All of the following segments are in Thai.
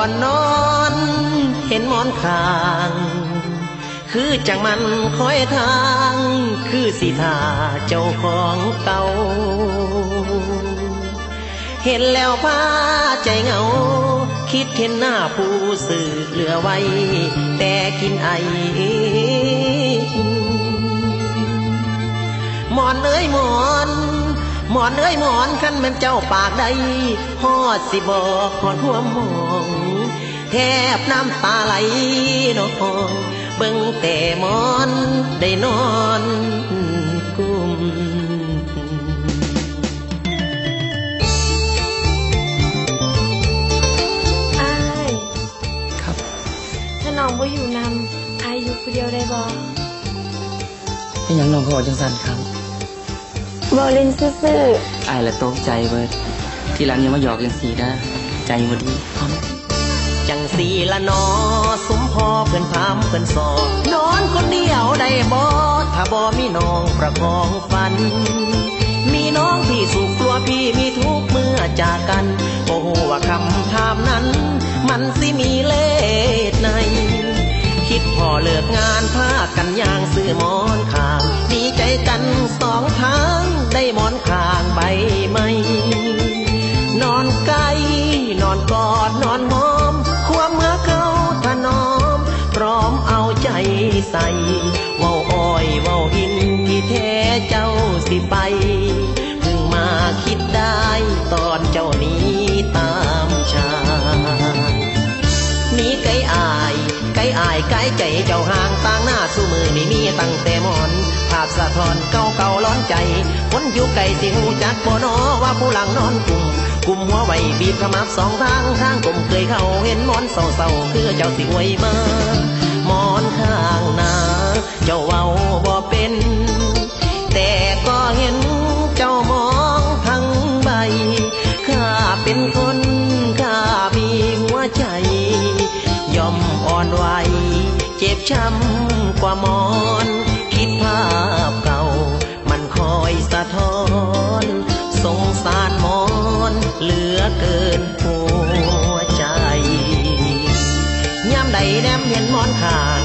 อนนอนเห็นมอนขาง คือจังมันคอยทาง คือสิทาเจ้าของเก่าเห็นแล้วพาใจเหงา คิดเห็นหน้าผู้สื่อเหลือไว้ แต่กินไอหมอนเอ้ยหมอน หมอนเอ้ยหมอนคันแม่นเจ้าปากใดฮอดสิบอกฮอดหัวหมองแทบน้ำตาไหลน้องเบิ่งแต่หมอนได้นอนกุมอายครับ ถ้าน้องบ่อยู่นำอายอยู่ผู้เดียวได้บ่เป็นหยังน้องก็บอกจังสันครับ บ่เล่นซื่ออายและตกใจเบิดที่หลังอยังมาหยอกยังสีนะใจมันดีพร้อมจังสีละนอสมพอเพื่อนพามเพื่อนสอบนอนคนเดียวได้บ่ถ้าบ่มีน้องประคองฝัน มีน้องที่สุขกลัวพี่มีทุกข์เมื่อจากกันโอ้โหว่าคำถามนั้น มันสิมีเลสใน คิดพอเลิกงานพากันย่างซื้อหมอ ได้หมอนข้างใบไหมนอนใกลนอนกอดนอนหอมความเมื่อเขาถนอม พร้อมเอาใจใส่เว้าอ้อยเว้าอินที่แท้เจ้าสิไปเพิ่งมาคิดได้ตอนเจ้านี้ตามชายมีไก่อาย ไก่อายไก่ใจเจ้าห่างต่างหน้าสู้มือนี่มีตั้งแต่มอนาพสะท้อนเก่าเก่าๆร้อนใจ คนอยู่ไกลสิหูจักบ่นอว่าผู้หลังนอนกลุ่มกลุ่มหัวไว้บีบขมับสองทางทางกลมเคยเข้าเห็นมอนเศร้าๆคือเจ้าสิอวยมาหมอนข้างหน้าเจ้าเว้าบ่เป็น แต่ก็เห็นเจ้ามองทั้งใบข้าเป็นคนข้ามีหัวใจ ยอมอ่อนไหวเจ็บช้ำกว่ามอนาพเก่า มันคอยสะท้อน สงสารมอนเหลือเกินหัวใจยามใดแนมเห็นมอนข้าง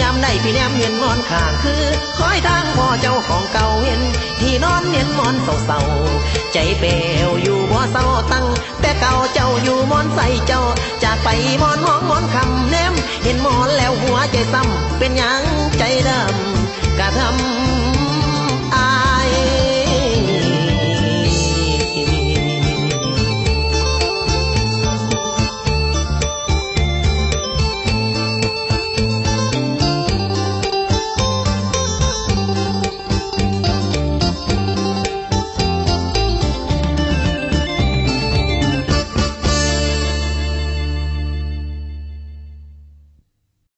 ยามใดพี่แนมเห็นมอนข้างคือ คอยทางพ่อเจ้าของเก่าเห็น ที่นอนเห็นมอนเศร้าๆใจเปลวอยู่บ่เศร้าตั้ง แต่เก่าเจ้าอยู่มอนใส่เจ้า จากไปมอนห้องมอนคำแนมเห็นมอนแล้วหัวใจซ้ำเป็นยังใจดำ กะทำ